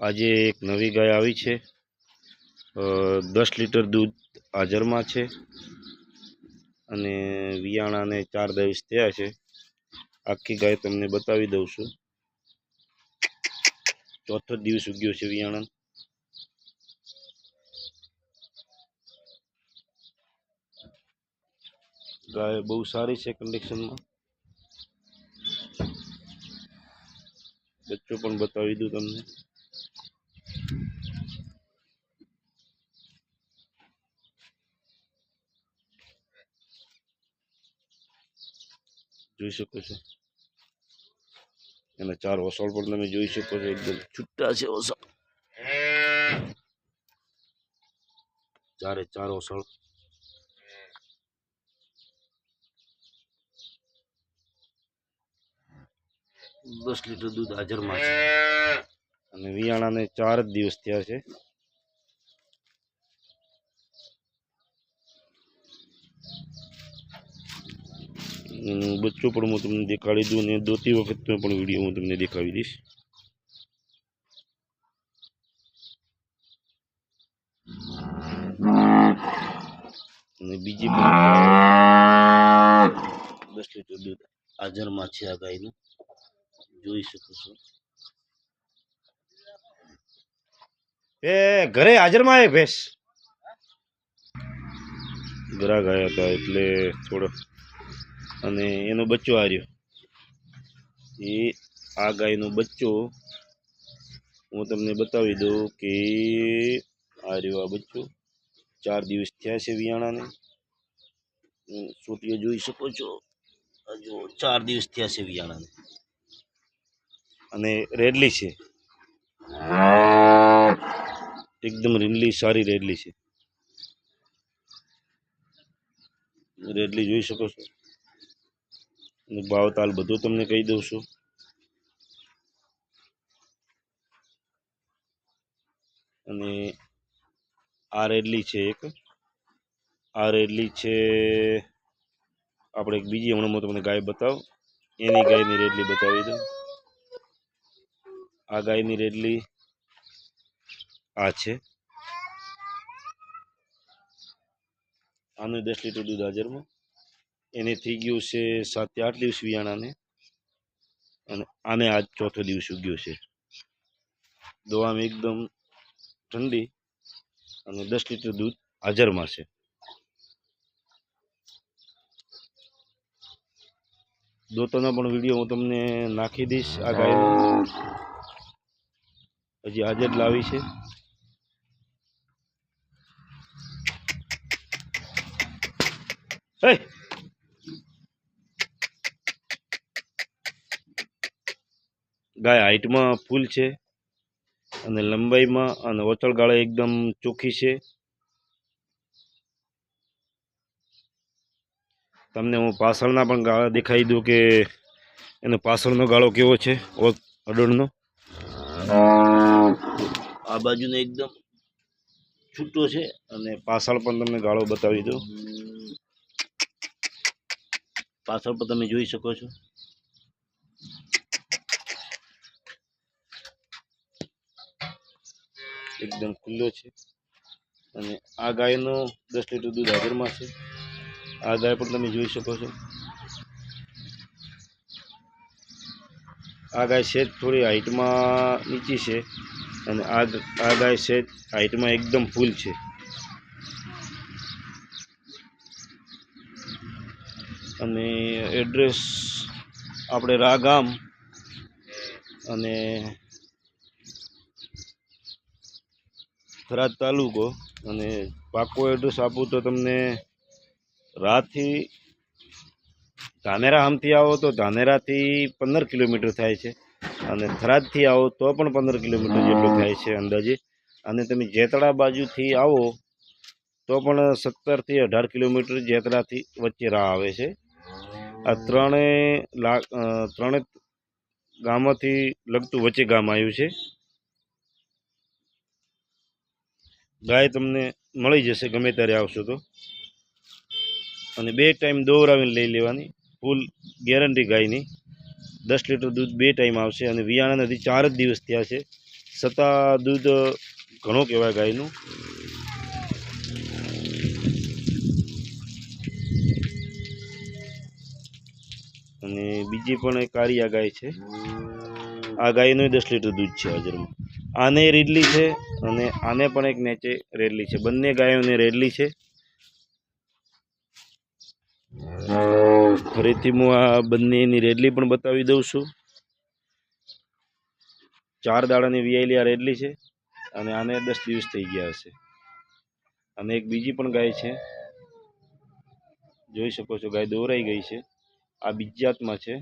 આજે એક નવી ગાય આવી છે. દસ લીટર દૂધ હાજરમાં છે. અને વિયાણાને ચાર દિવસ થયા છે. આખી ગાય તમને બતાવી દઉં છું. ચોથો દિવસ ઉગ્યો છે વિયાણા ગાય બહુ સારી છે કન્ડિશનમાં બચ્ચો પણ બતાવી દઉં તમને. જોઈ શકો છો. એના ચાર ઓસળ પણ તમે જોઈ શકો છો, એકદમ છૂટા છે ઓસળ ચારે ચાર ઓસળ દસ લીટર દૂધ હાજરમાં છે. અને વિયાણાને ચાર જ દિવસ થયા છે. એનું બચ્ચો પણ હું તમને દેખાડી દઉં અને દોતી વખતનો પણ વીડિયો હું તમને દેખાડી દઈશ. અને બીજી પણ દસ લીટર દૂધ હાજરમાં છે આ ગાયનું. જોઈ શકો છો. એ, ઘરે હાજરમાં આવે ભેંસ? ગરા ગયા હતા એટલે થોડો અને એનો બચ્ચો આર્યો એ આ ગાયનો બચ્ચો હું તમને બતાવી દઉં કે આ રહ્યો આ બચ્ચો. ચાર દિવસ થયા છે વિયાણાને. સોટીઓ જોઈ શકો છો. જો ચાર દિવસ થયા છે વિયાણાને. અને રેડલી છે. એકદમ રીંડલી, સારી રેડલી છે. રેડલી જોઈ શકો છો. ભાવ તાલ બધું તમને કહી દઉં છું. અને આ રેડલી છે એક. આ રેડલી છે, આપણે એક બીજી હમણાં તમને ગાય બતાવ. એની ગાયની રેડલી બતાવી દઉં. આ ગાયની રેડલી આ છે. આનું દસ લીટર દૂધ હાજરમાં. એને થઈ ગયું છે સાતથી આઠ દિવસ વિયાણાને. અને આને આજ ચોથો દિવસ ઉગ્યો છે. દવામાં એકદમ ઠંડી અને દસ લીટર દૂધ હાજરમાં છે. દોતોના પણ વીડિયો હું તમને નાખી દઈશ આ ગાય હજી જ લાવી છે. હે! ગાય હાઈટમાં ફૂલ છે અને લંબાઈમાં અને ઓચળ ગાળે એકદમ ચોખ્ખી છે. તમને હું પાછળના પણ ગાળા દેખાઈ દઉં કે એનો પાછળનો ગાળો કેવો છે અડોળનો આ બાજુનો એકદમ છૂટો છે અને પાછળ પણ તમને ગાળો બતાવી દઉં. પાછળ પણ તમે જોઈ શકો છો. એકદમ ખુલ્લો છે. અને આ ગાયનો દસ લીટર દૂધ હાજરમાં છે. આ ગાય પણ તમે જોઈ શકો છો. આ ગાય સેજ થોડી હાઈટમાં નીચી છે અને આ આ ગાય સેજ હાઈટમાં એકદમ ફૂલ છે. અને એડ્રેસ આપણે રા ગામ અને થરાદ તાલુકો અને પાકો એડ્રેસ આપું તો તમને રાતથી ધાનેરા આમથી આવો તો ધાનેરાથી પંદર કિલોમીટર થાય છે અને થરાદથી આવો તો પણ પંદર કિલોમીટર જેટલું થાય છે અંદાજે. અને તમે જેતળા બાજુથી આવો તો પણ સત્તરથી અઢાર કિલોમીટર જેતળાથી વચ્ચે રાહ આવે છે. આ ત્રણેય લા ત્રણે ત્રણેય લગતું વચ્ચે ગામ આવ્યું છે. ગાય તમને મળી જશે ગમે ત્યારે આવશો તો. અને બે ટાઈમ દોવરાવીને લઈ લેવાની ફૂલ ગેરંટી ગાયની. દસ લીટર દૂધ બે ટાઈમ આવશે અને વિયાણા નથી ચાર જ દિવસ થયા છે. છતાં દૂધ ઘણો કહેવાય ગાયનું. અને બીજી પણ એક કાળિયા ગાય છે. આ ગાયનું દસ લીટર દૂધ છે હાજરમાં. આને રીડલી છે અને આને પણ એક નેચે રેડલી છે. બંને ગાયોને રેડલી છે. ફરીથી હું આ બંનેની રેડલી પણ બતાવી દઉં છું. ચાર દાડાની વિયાયેલી આ રેડલી છે અને આને દસ દિવસ થઈ ગયા હશે. અને એક બીજી પણ ગાય છે. જોઈ શકો છો, ગાય દોરાઈ ગઈ છે. આ બીજાતમાં છે.